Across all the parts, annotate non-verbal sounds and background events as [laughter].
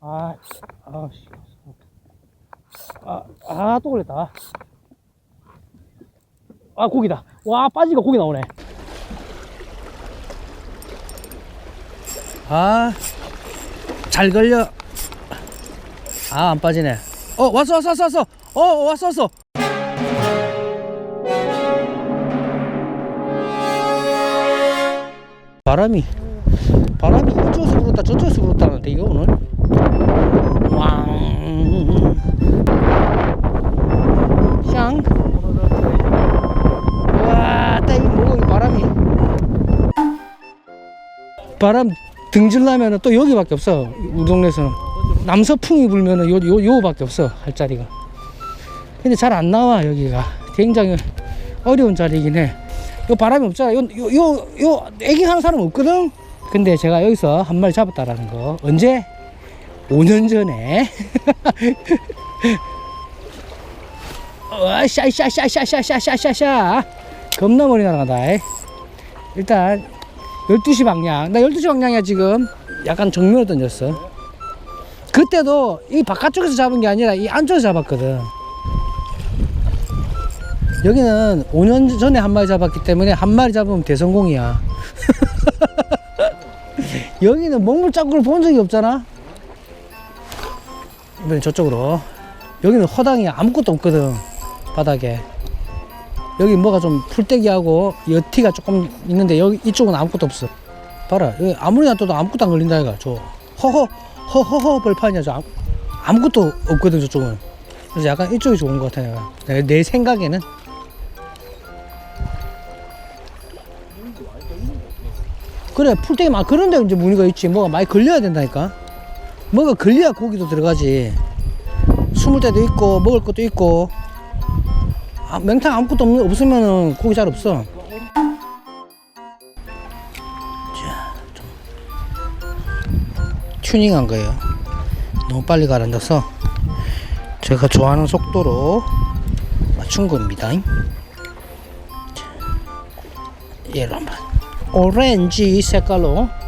아, 아, 씨. 아, 아, 또 걸렸다. 아, 고기다. 와, 빠지니까 고기 나오네. 아, 잘 걸려. 아, 안 빠지네. 어, 왔어, 왔어, 왔어, 왔어. 어, 어, 왔어, 왔어. 바람이, 바람이 이쪽에서 불었다, 저쪽에서 불었다는데, 이거 오늘? 왕. 샹. 와, 딱 이거 뭐고, 이 바람이. 바람 등질라면은 또 여기밖에 없어. 우리 동네에서는. 남서풍이 불면은 요, 요, 요밖에 없어. 할 자리가. 근데 잘 안 나와, 여기가. 굉장히 어려운 자리이긴 해. 요 바람이 없잖아. 요, 요, 요, 요, 애기 하는 사람 없거든? 근데 제가 여기서 한 마리 잡았다라는 거. 언제? 5년 전에. [laughs] 와, 샤샤샤샤샤샤샤샤. 겁나 머리 날아간다. 일단, 12시 방향. 나 12시 방향이야, 지금. 약간 정면으로 던졌어. 그때도 이 바깥쪽에서 잡은 게 아니라 이 안쪽에서 잡았거든. 여기는 5년 전에 한 마리 잡았기 때문에 한 마리 잡으면 대성공이야. [laughs] 여기는 먹물 자국을 본 적이 없잖아. 이번엔 저쪽으로. 여기는 허당이 아무것도 없거든. 바닥에. 여기 뭐가 좀 풀떼기하고 여티가 조금 있는데 여기 이쪽은 아무것도 없어. 봐라. 여기 아무리 놔둬도 아무것도 안 걸린다 이가. 저 허허 허허허 벌판이야. 저 아무, 아무것도 없거든 저쪽은. 그래서 약간 이쪽이 좋은 것 같아 내가. 내, 내 생각에는. 그래 풀떼기 막 그런데 이제 무늬가 있지. 뭐가 많이 걸려야 된다니까. 뭐가 걸려야 고기도 들어가지. 숨을 때도 있고 먹을 것도 있고. 아, 맹탕 아무것도 없, 없으면은 고기 잘 없어. 자, 좀 튜닝한 거예요. 너무 빨리 가라앉아서 제가 좋아하는 속도로 맞춘 겁니다. 자, 얘로 한번 오렌지 색깔로 뒷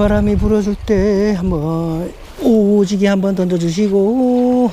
바람이 불어줄 때 한번 오지게 한번 던져주시고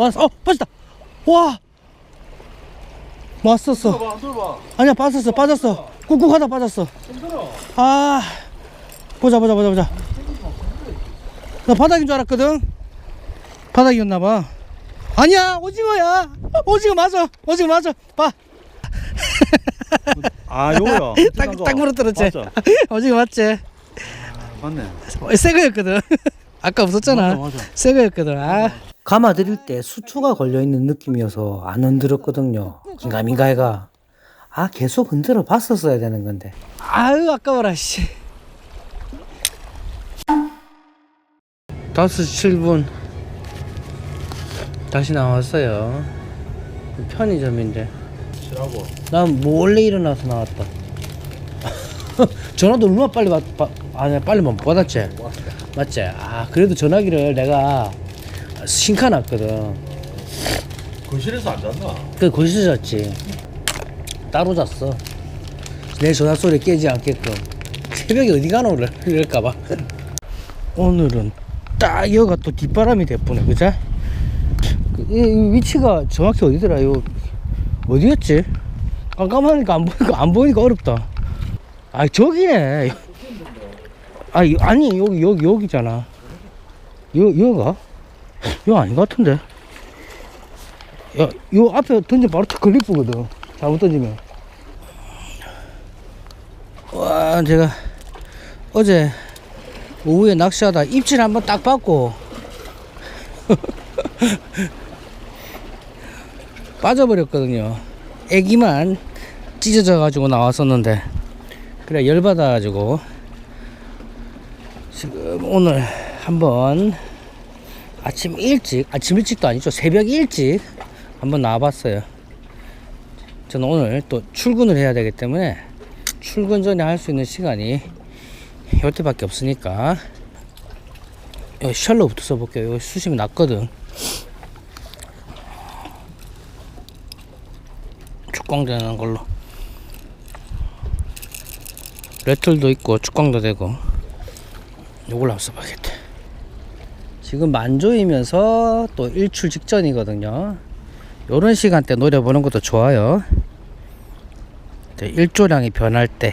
왔어. 어, 빠졌다. 와. 왔었어. 봐, 안 봐. 아니야, 빠졌어, 빠졌어. 꾹꾹하다 빠졌어. 아, 보자, 보자, 보자, 보자. 나 바닥인 줄 알았거든. 바닥이었나봐. 아니야, 오징어야. 오징어 맞아. 오징어 맞아. 봐. [laughs] 아, 요거요. 딱, 딱. 맞아. [laughs] 오징어 맞지? 맞네. 새 거였거든. [laughs] 아까 없었잖아. 맞아, 맞아. 새 거였거든. 아. 감아 드릴 때 수초가 걸려 있는 느낌이어서 안 흔들었거든요. 긴가민가 해가. 아 계속 흔들어 봤었어야 되는 건데. 아유 아까워라 씨. 5시 7분 다시 나왔어요. 편의점인데. 싫라고 난 몰래 일어나서 나왔다. [laughs] 전화도 얼마나 빨리 받, 받 아니 빨리 못 받았지. 맞지? 아 그래도 전화기를 내가 신카 놨거든. 거실에서 안 잤나? 그 거기서 잤지. 따로 잤어. 내 전화 소리 깨지 않게끔. 새벽에 어디 가노 이럴까봐. 오늘은 딱 여기가 또 뒷바람이 대쁘네 그자? 그, 이, 이 위치가 정확히 어디더라 요 어디였지? 깜깜하니까 안 보니까 안 보니까 어렵다 아 저기네 아 이- 아니 여기 여기 여기잖아 여 여가 여 아닌 것 같은데. 야 요 앞에 던져 바로 거거든. 잘못 던지면. 와 제가 어제 오후에 낚시하다 입질 한번 딱 받고. [laughs] 빠져버렸거든요. 애기만 찢어져 가지고 나왔었는데. 그래 열받아 가지고. 지금 오늘 한번 아침 일찍 아침 일찍도 아니죠. 새벽 일찍 한번 나와봤어요. 저는 오늘 또 출근을 해야 되기 때문에 출근 전에 할 수 있는 시간이 이때밖에 없으니까 여기 셜로부터 써볼게요. 여기 수심이 낮거든. 축광되는 걸로. 레틀도 있고 축광도 되고. 요걸로 한번 써봐야겠다 지금 만조이면서 또 일출 직전이거든요. 요런 시간대 노려보는 것도 좋아요. 일조량이 변할 때.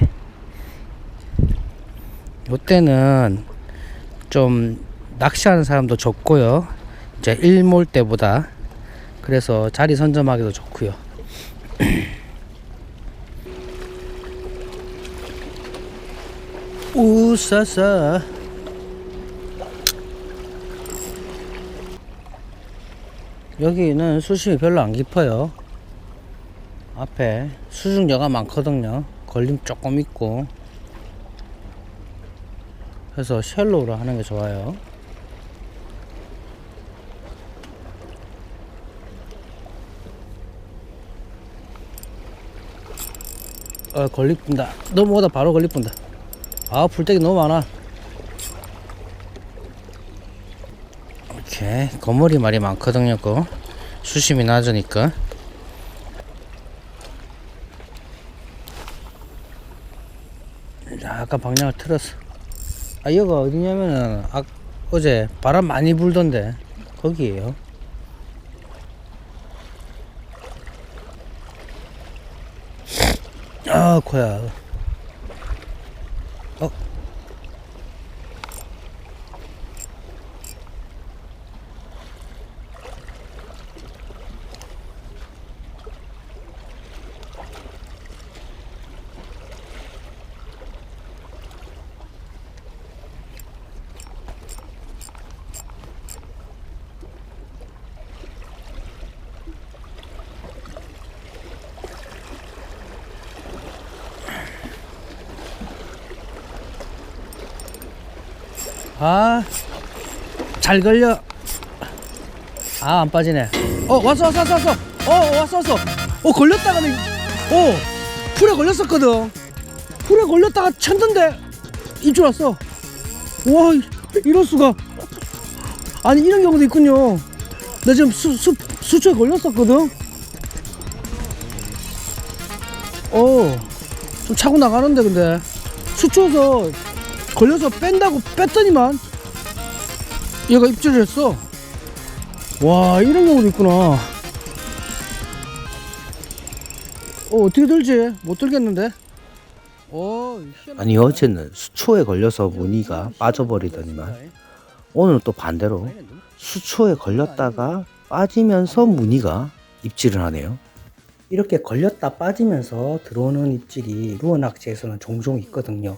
요때는 좀 낚시하는 사람도 적고요. 이제 일몰 때보다. 그래서 자리 선점하기도 좋고요. [clears throat] 우싸싸 여기는 수심이 별로 안 깊어요. 앞에 수중저가 많거든요. 걸림 조금 있고. 그래서 쉘로우로 하는 게 좋아요. 어 걸리 뿐다. 넘어오다 바로 걸리 뿐다. 아 불떼기 너무 많아 이렇게 거머리 말이 많거든요 그. 수심이 낮으니까. 약간 방향을 틀었어. 아 여기가 어디냐면은 아, 어제 바람 많이 불던데 거기에요. 아 코야 아, 잘 걸려. 아, 안 빠지네. 어, 왔어, 왔어, 왔어, 왔어. 어, 왔어, 왔어. 어, 걸렸다가는, 어, 풀에 걸렸었거든. 풀에 걸렸다가 쳤는데, 입줄 왔어. 와, 이럴 수가. 아니, 이런 경우도 있군요. 나 지금 수, 수, 수초에 걸렸었거든. 어, 좀 차고 나가는데, 근데. 수초에서 걸려서 뺀다고 뺐더니만 얘가 입질을 했어 와 이런 경우도 있구나 어 어떻게 들지 못 들겠는데 어. 아니 어제는 수초에 걸려서 무늬가 빠져버리더니만 오늘 또 반대로 수초에 걸렸다가 빠지면서 무늬가 입질을 하네요. 이렇게 걸렸다 빠지면서 들어오는 입질이 루어 낚시에서는 종종 있거든요.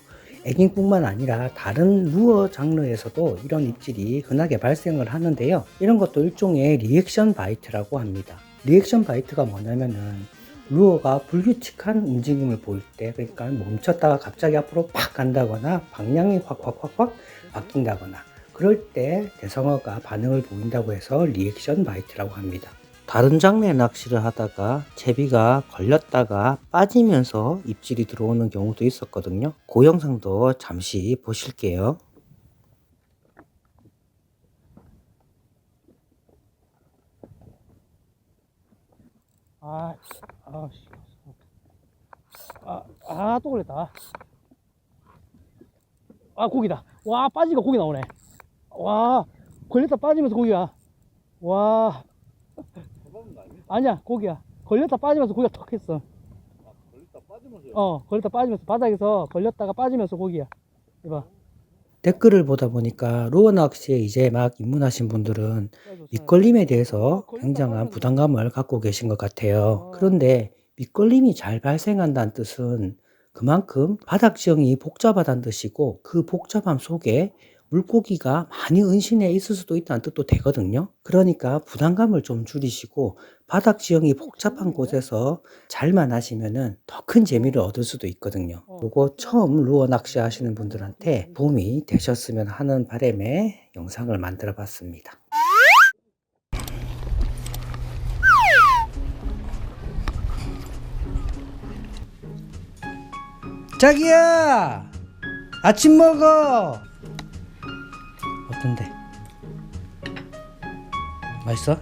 애깅뿐만 아니라 다른 루어 장르에서도 이런 입질이 흔하게 발생을 하는데요. 이런 것도 일종의 리액션 바이트라고 합니다. 리액션 바이트가 뭐냐면은 루어가 불규칙한 움직임을 보일 때, 그러니까 멈췄다가 갑자기 앞으로 팍 간다거나 방향이 확확확확 바뀐다거나 그럴 때 대성어가 반응을 보인다고 해서 리액션 바이트라고 합니다. 다른 장르의 낚시를 하다가 채비가 걸렸다가 빠지면서 입질이 들어오는 경우도 있었거든요. 그 영상도 잠시 보실게요. 아, 아, 씨. 아, 아, 또 걸렸다. 아, 고기다. 와, 빠지니까 고기 나오네. 와 걸렸다 빠지면서 고기야 와 아니야 고기야. 걸렸다 빠지면서 고기가 턱 했어. 걸렸다 빠지면서 어 걸렸다 빠지면서 바닥에서 걸렸다가 빠지면서 고기야. 이봐. 댓글을 보다 보니까 루어 낚시에 이제 막 입문하신 분들은 밑걸림에 대해서 굉장한 부담감을 갖고 계신 것 같아요. 그런데 밑걸림이 잘 발생한다는 뜻은 그만큼 바닥 지형이 복잡하다는 뜻이고 그 복잡함 속에 물고기가 많이 은신해 있을 수도 있다는 뜻도 되거든요. 그러니까 부담감을 좀 줄이시고 바닥 지형이 복잡한 곳에서 잘만 하시면은 더 큰 재미를 얻을 수도 있거든요. 요거 처음 루어 낚시 하시는 분들한테 도움이 되셨으면 하는 바람에 영상을 만들어 봤습니다. 자기야! 아침 먹어! 어떤데? 맛있어?